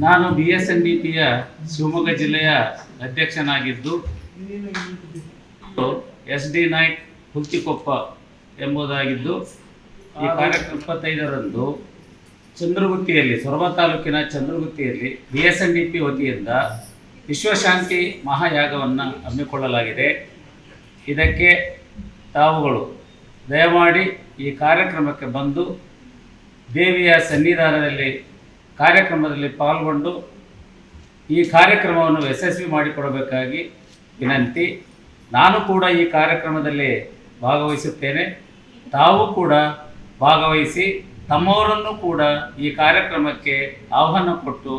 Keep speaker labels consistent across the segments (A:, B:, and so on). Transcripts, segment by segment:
A: ನಾನು B S N D ಪಿಯ ಶಿವಮೊಗ್ಗ ಜಿಲ್ಲೆಯ ಅಧ್ಯಕ್ಷನಾಗಿದ್ದು ಎಸ್ ಡಿ ನಾಯ್ಕ್ ಹುಚ್ಚಿಕೊಪ್ಪ ಎಂಬುದಾಗಿದ್ದು, ಈ ಕಾರ್ಯಕ್ರಮ ಇಪ್ಪತ್ತೈದರಂದು ಚಂದ್ರಗುತ್ತಿಯಲ್ಲಿ, ಸೊರಬ ತಾಲೂಕಿನ ಚಂದ್ರಗುತ್ತಿಯಲ್ಲಿ B S N D P ವತಿಯಿಂದ ವಿಶ್ವಶಾಂತಿ ಮಹಾಯಾಗವನ್ನು ಹಮ್ಮಿಕೊಳ್ಳಲಾಗಿದೆ. ಇದಕ್ಕೆ ತಾವುಗಳು ದಯಮಾಡಿ ಈ ಕಾರ್ಯಕ್ರಮಕ್ಕೆ ಬಂದು ದೇವಿಯ ಸನ್ನಿಧಾನದಲ್ಲಿ ಕಾರ್ಯಕ್ರಮದಲ್ಲಿ ಪಾಲ್ಗೊಂಡು ಈ ಕಾರ್ಯಕ್ರಮವನ್ನು ಯಶಸ್ವಿ ಮಾಡಿಕೊಡಬೇಕಾಗಿ ವಿನಂತಿ. ನಾನು ಕೂಡ ಈ ಕಾರ್ಯಕ್ರಮದಲ್ಲಿ ಭಾಗವಹಿಸುತ್ತೇನೆ. ತಾವು ಕೂಡ ಭಾಗವಹಿಸಿ ತಮ್ಮವರನ್ನು ಕೂಡ ಈ ಕಾರ್ಯಕ್ರಮಕ್ಕೆ ಆಹ್ವಾನ ಕೊಟ್ಟು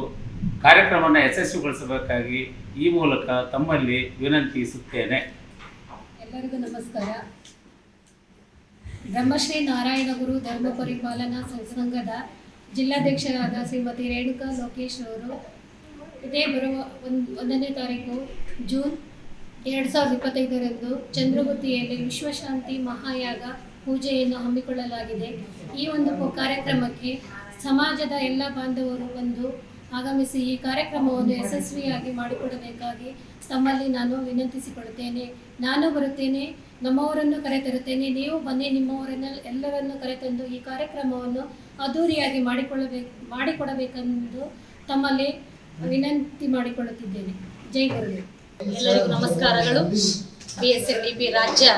A: ಕಾರ್ಯಕ್ರಮವನ್ನು ಯಶಸ್ವಿಗೊಳಿಸಬೇಕಾಗಿ ಈ ಮೂಲಕ ತಮ್ಮಲ್ಲಿ ವಿನಂತಿಸುತ್ತೇನೆ.
B: ಎಲ್ಲರಿಗೂ ನಮಸ್ಕಾರ. ಬ್ರಹ್ಮಶ್ರೀ ನಾರಾಯಣ ಗುರು ಧರ್ಮ ಪರಿಪಾಲನಾ ಸಂಘದ ಜಿಲ್ಲಾಧ್ಯಕ್ಷರಾದ ಶ್ರೀಮತಿ ರೇಣುಕಾ ಲೋಕೇಶ್ ಅವರು ಇದೇ ಬರುವ ಒಂದು, ಒಂದನೇ ತಾರೀಕು ಜೂನ್ ಎರಡು ಸಾವಿರದ ಇಪ್ಪತ್ತೈದರಂದು ಚಂದ್ರಗುತ್ತಿಯಲ್ಲಿ ವಿಶ್ವಶಾಂತಿ ಮಹಾಯಾಗ ಪೂಜೆಯನ್ನು ಹಮ್ಮಿಕೊಳ್ಳಲಾಗಿದೆ. ಈ ಒಂದು ಕಾರ್ಯಕ್ರಮಕ್ಕೆ ಸಮಾಜದ ಎಲ್ಲ ಬಾಂಧವರು ಬಂದು ಆಗಮಿಸಿ ಈ ಕಾರ್ಯಕ್ರಮವನ್ನು ಯಶಸ್ವಿಯಾಗಿ ಮಾಡಿಕೊಡಬೇಕಾಗಿ ತಮ್ಮಲ್ಲಿ ನಾನು ವಿನಂತಿಸಿಕೊಳ್ಳುತ್ತೇನೆ. ನಾನು ಬರುತ್ತೇನೆ, ನಮ್ಮವರನ್ನು ಕರೆತರುತ್ತೇನೆ, ನೀವು ಬನ್ನಿ ನಿಮ್ಮವರನ್ನ ಎಲ್ಲರನ್ನು ಕರೆತಂದು ಈ ಕಾರ್ಯಕ್ರಮವನ್ನು ಅದ್ಧೂರಿಯಾಗಿ ಮಾಡಿಕೊಳ್ಳಬೇಕು, ಮಾಡಿಕೊಡಬೇಕೆಂದು ತಮ್ಮಲ್ಲಿ ವಿನಂತಿ ಮಾಡಿಕೊಳ್ಳುತ್ತಿದ್ದೇನೆ. ಜೈ ಗುರುದೇವ್.
C: ಎಲ್ಲರಿಗೂ ನಮಸ್ಕಾರಗಳು. B S L D P ರಾಜ್ಯ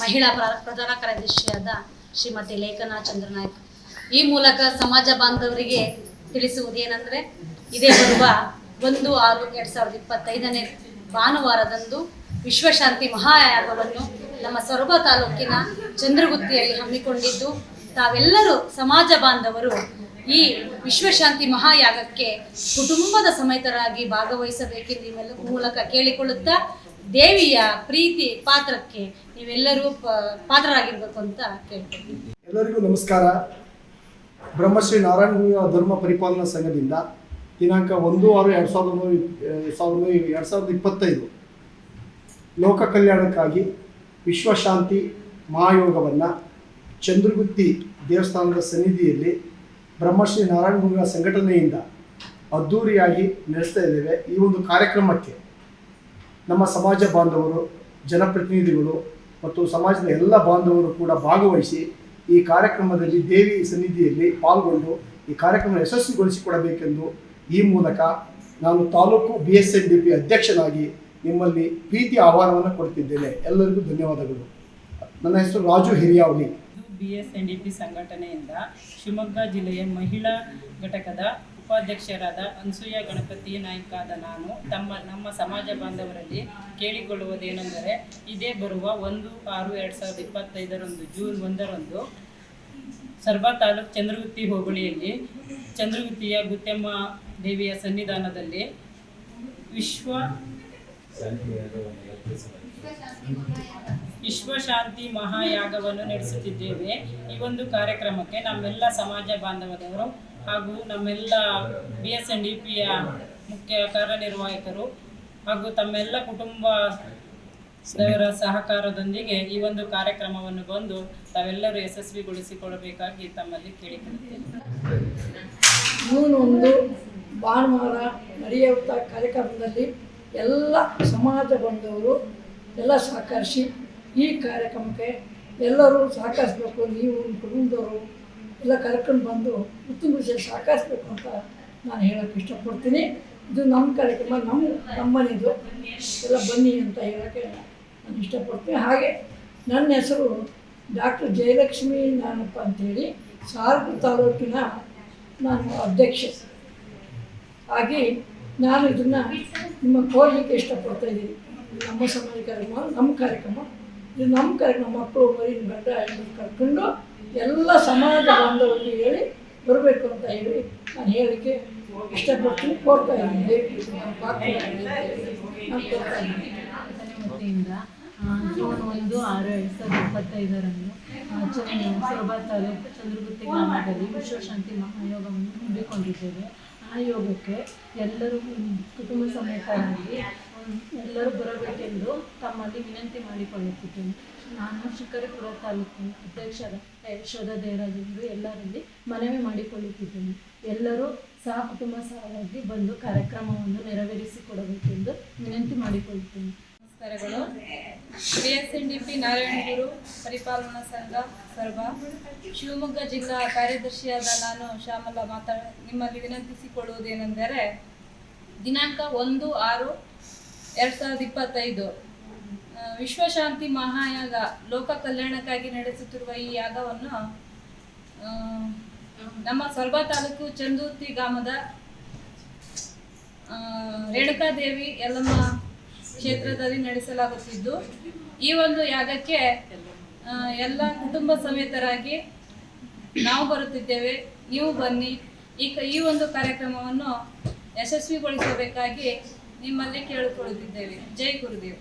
C: ಮಹಿಳಾ ಪ್ರ- ಪ್ರಧಾನ ಕಾರ್ಯದರ್ಶಿಯಾದ ಶ್ರೀಮತಿ ಲೇಖನಾ ಚಂದ್ರನಾಯ್ಕ. ಈ ಮೂಲಕ ಸಮಾಜ ಬಾಂಧವರಿಗೆ ತಿಳಿಸುವುದೇನೆಂದರೆ ಇದೇ ಬರುವ ಒಂದು ಆರು ಎರಡ್ ಸಾವಿರದ ಇಪ್ಪತ್ತೈದನೇ ಭಾನುವಾರದಂದು ವಿಶ್ವಶಾಂತಿ ಮಹಾಯಾಗವನ್ನು ನಮ್ಮ ಸೊರಬ ತಾಲೂಕಿನ ಚಂದ್ರಗುತ್ತಿಯಲ್ಲಿ ಹಮ್ಮಿಕೊಂಡಿದ್ದು, ತಾವೆಲ್ಲರೂ ಸಮಾಜ ಬಾಂಧವರು ಈ ವಿಶ್ವಶಾಂತಿ ಮಹಾಯಾಗಕ್ಕೆ ಕುಟುಂಬದ ಸಮೇತರಾಗಿ ಭಾಗವಹಿಸಬೇಕೆಂದು ಮೂಲಕ ಕೇಳಿಕೊಳ್ಳುತ್ತಾ ದೇವಿಯ ಪ್ರೀತಿ ಪಾತ್ರಕ್ಕೆ ನೀವೆಲ್ಲರೂ ಪಾತ್ರರಾಗಿರ್ಬೇಕು ಅಂತ ಕೇಳ್ತೀನಿ
D: ಎಲ್ಲರಿಗೂ ನಮಸ್ಕಾರ. ಬ್ರಹ್ಮಶ್ರೀ ನಾರಾಯಣ ಧರ್ಮ ಪರಿಪಾಲನಾ ಸಂಘದಿಂದ ದಿನಾಂಕ ಒಂದು ಆರು ಎರಡು ಸಾವಿರದ ಸಾವಿರದ ಎರಡು ಸಾವಿರದ ಇಪ್ಪತ್ತೈದು. ಲೋಕ ಕಲ್ಯಾಣಕ್ಕಾಗಿ ವಿಶ್ವಶಾಂತಿ ಮಹಾಯೋಗವನ್ನು ಚಂದ್ರಗುತ್ತಿ ದೇವಸ್ಥಾನದ ಸನ್ನಿಧಿಯಲ್ಲಿ ಬ್ರಹ್ಮಶ್ರೀ ನಾರಾಯಣ ಗುರುಗಳ ಸಂಘಟನೆಯಿಂದ ಅದ್ಧೂರಿಯಾಗಿ ನಡೆಸ್ತಾ ಇದ್ದೇವೆ. ಈ ಒಂದು ಕಾರ್ಯಕ್ರಮಕ್ಕೆ ನಮ್ಮ ಸಮಾಜ ಬಾಂಧವರು, ಜನಪ್ರತಿನಿಧಿಗಳು ಮತ್ತು ಸಮಾಜದ ಎಲ್ಲ ಬಾಂಧವರು ಕೂಡ ಭಾಗವಹಿಸಿ ಈ ಕಾರ್ಯಕ್ರಮದಲ್ಲಿ ದೇವಿ ಸನ್ನಿಧಿಯಲ್ಲಿ ಪಾಲ್ಗೊಂಡು ಈ ಕಾರ್ಯಕ್ರಮ ಯಶಸ್ವಿಗೊಳಿಸಿಕೊಡಬೇಕೆಂದು ಈ ಮೂಲಕ ನಾನು taluk B S N D P ಅಧ್ಯಕ್ಷನಾಗಿ ನಿಮ್ಮಲ್ಲಿ ಪ್ರೀತಿ ಆಹ್ವಾನವನ್ನು ಕೊಡ್ತಿದ್ದೇನೆ ಎಲ್ಲರಿಗೂ ಧನ್ಯವಾದಗಳು. ನನ್ನ ಹೆಸರು Raju Hiriyavali.
E: B S N D P ಸಂಘಟನೆಯಿಂದ ಶಿವಮೊಗ್ಗ ಜಿಲ್ಲೆಯ ಮಹಿಳಾ ಘಟಕದ ಉಪಾಧ್ಯಕ್ಷರಾದ ಅನ್ಸೂಯ ಗಣಪತಿ ನಾಯ್ಕಾದ ನಾನು ತಮ್ಮ, ನಮ್ಮ ಸಮಾಜ ಬಾಂಧವರಲ್ಲಿ ಕೇಳಿಕೊಳ್ಳುವುದೇನೆಂದರೆ, ಇದೇ ಬರುವ ಒಂದು ಆರು ಎರಡು ಸಾವಿರದ ಇಪ್ಪತ್ತೈದರಂದು, ಜೂನ್ ಒಂದರಂದು ಸರ್ಬಾ ತಾಲೂಕು ಚಂದ್ರಗುತ್ತಿ ಹೋಬಳಿಯಲ್ಲಿ ಚಂದ್ರಗುತ್ತಿಯ ಗುತ್ಯಮ್ಮ ದೇವಿಯ ಸನ್ನಿಧಾನದಲ್ಲಿ ವಿಶ್ವ ವಿಶ್ವಶಾಂತಿ ಮಹಾಯಾಗವನ್ನು ನಡೆಸುತ್ತಿದ್ದೇವೆ. ಈ ಒಂದು ಕಾರ್ಯಕ್ರಮಕ್ಕೆ ನಮ್ಮೆಲ್ಲ ಸಮಾಜ ಬಾಂಧವದವರು ಹಾಗೂ ನಮ್ಮೆಲ್ಲ ಬಿ ಎಸ್ ಎನ್ ಡಿ ಪಿಯ ಮುಖ್ಯ ಕಾರ್ಯನಿರ್ವಾಹಕರು ಹಾಗೂ ತಮ್ಮೆಲ್ಲ ಕುಟುಂಬ ಸಹಕಾರದೊಂದಿಗೆ ಈ ಒಂದು ಕಾರ್ಯಕ್ರಮವನ್ನು ಬಂದು ತಾವೆಲ್ಲರೂ ಯಶಸ್ವಿಗೊಳಿಸಿಕೊಳ್ಳಬೇಕಾಗಿ ತಮ್ಮಲ್ಲಿ ಕೇಳಿಕೊಳ್ಳುತ್ತೇನೆ.
F: ಭಾನುವಾರ ನಡೆಯುವಂಥ ಕಾರ್ಯಕ್ರಮದಲ್ಲಿ ಎಲ್ಲ ಸಮಾಜ ಬಂದವರು ಎಲ್ಲ ಸಹಕರಿಸಿ ಈ ಕಾರ್ಯಕ್ರಮಕ್ಕೆ ಎಲ್ಲರೂ ಸಹಕರಿಸಬೇಕು. ನೀವು ಕುಟುಂಬದವರು ಎಲ್ಲ ಕರ್ಕೊಂಡು ಬಂದು ಉತ್ತಮ ವಿಷಯ ಸಹಕರಿಸ್ಬೇಕು ಅಂತ ನಾನು ಹೇಳೋಕ್ಕೆ ಇಷ್ಟಪಡ್ತೀನಿ. ಇದು ನಮ್ಮ ಕಾರ್ಯಕ್ರಮ, ನಮ್ಮ ನಮ್ಮನಿದು. ಎಲ್ಲ ಬನ್ನಿ ಅಂತ ಹೇಳೋಕ್ಕೆ ನಾನು ಇಷ್ಟಪಡ್ತೀನಿ. ಹಾಗೆ ನನ್ನ ಹೆಸರು ಡಾಕ್ಟರ್ ಜಯಲಕ್ಷ್ಮಿ ನಾನಪ್ಪ ಅಂತೇಳಿ. ಸಾರ್ಗು ತಾಲೂಕಿನ ನಾನು ಅಧ್ಯಕ್ಷೆ. ಹಾಗೆ ನಾನು ಇದನ್ನು ನಿಮ್ಮ ಕೋರಲಿಕ್ಕೆ ಇಷ್ಟಪಡ್ತಾ ಇದ್ದೀನಿ. ನಮ್ಮ ಸಮಾಜ ಕಾರ್ಯಕ್ರಮ, ನಮ್ಮ ಕಾರ್ಯಕ್ರಮ. ಇದು ನಮ್ಮ ಕಾರ್ಯಕ್ರಮ, ಮಕ್ಕಳು ಮರಿನ ಗಂಡ ಕರ್ಕೊಂಡು ಎಲ್ಲ ಸಮಾಜ ಬಾಂಧವರಿಗೆ ಹೇಳಿ ಬರಬೇಕು ಅಂತ ಹೇಳಿ ನಾನು ಹೇಳಲಿಕ್ಕೆ ಇಷ್ಟಪಡ್ತೀನಿ. ಕೋರ್ತಾ ಇದ್ದೀನಿ
G: ಜೂನ್ ಒಂದು ಆರು ಎರಡು ಸಾವಿರದ ಇಪ್ಪತ್ತೈದರಂದು ಸೊರಬ ತಾಲೂಕು ಚಂದ್ರಗುತ್ತಿ ಗ್ರಾಮದಲ್ಲಿ ವಿಶ್ವಶಾಂತಿ ಮಹಾಯೋಗವನ್ನು ಹಮ್ಮಿಕೊಂಡಿದ್ದೇವೆ. ಆ ಯೋಗಕ್ಕೆ ಎಲ್ಲರೂ ಕುಟುಂಬ ಸಮೇತರಾಗಿ ಎಲ್ಲರೂ ಬರಬೇಕೆಂದು ತಮ್ಮಲ್ಲಿ ವಿನಂತಿ ಮಾಡಿಕೊಳ್ಳುತ್ತಿದ್ದೇನೆ. ನಾನು ಶಿಕಾರಿಪುರ ತಾಲೂಕಿನ ಅಧ್ಯಕ್ಷರ ಯಶೋಧ ದೇವರಾಜ್ ಎಲ್ಲರಲ್ಲಿ ಮನವಿ ಮಾಡಿಕೊಳ್ಳುತ್ತಿದ್ದೇನೆ. ಎಲ್ಲರೂ ಸಹ ಕುಟುಂಬ ಸಹವಾಗಿ ಬಂದು ಕಾರ್ಯಕ್ರಮವನ್ನು ನೆರವೇರಿಸಿಕೊಡಬೇಕೆಂದು ವಿನಂತಿ ಮಾಡಿಕೊಳ್ಳುತ್ತೇನೆ.
H: ನಮಸ್ಕಾರಗಳು B S N D P Narayana Guru, ಪರಿಪಾಲನಾ ಸಂಘ, ಸರ್ವ, ಶಿವಮೊಗ್ಗ ಜಿಲ್ಲಾ ಕಾರ್ಯದರ್ಶಿಯಾದ ನಾನು ಶ್ಯಾಮಲ ಮಾತಾಡ ನಿಮ್ಮಲ್ಲಿ ವಿನಂತಿಸಿಕೊಳ್ಳುವುದೇನೆಂದರೆ, ದಿನಾಂಕ ಒಂದು ಆರು ಎರಡು ಸಾವಿರದ ಇಪ್ಪತ್ತೈದು ವಿಶ್ವಶಾಂತಿ ಮಹಾಯಾಗ, ಲೋಕ ಕಲ್ಯಾಣಕ್ಕಾಗಿ ನಡೆಸುತ್ತಿರುವ ಈ ಯಾಗವನ್ನು ನಮ್ಮ ಸೊರಬ ತಾಲೂಕು ಚಂದೂರ್ತಿ ಗ್ರಾಮದ ರೇಣುಕಾದೇವಿ ಯಲ್ಲಮ್ಮ ಕ್ಷೇತ್ರದಲ್ಲಿ ನಡೆಸಲಾಗುತ್ತಿದ್ದು, ಈ ಒಂದು ಯಾಗಕ್ಕೆ ಎಲ್ಲ ಕುಟುಂಬ ಸಮೇತರಾಗಿ ನಾವು ಬರುತ್ತಿದ್ದೇವೆ. ನೀವು ಬನ್ನಿ. ಈ ಈ ಒಂದು ಕಾರ್ಯಕ್ರಮವನ್ನು ಯಶಸ್ವಿಗೊಳಿಸಬೇಕಾಗಿ ನಿಮ್ಮಲ್ಲಿ ಕೇಳಿಕೊಳ್ಳುತ್ತಿದ್ದೇವೆ. ಜೈ ಗುರುದೇವ್.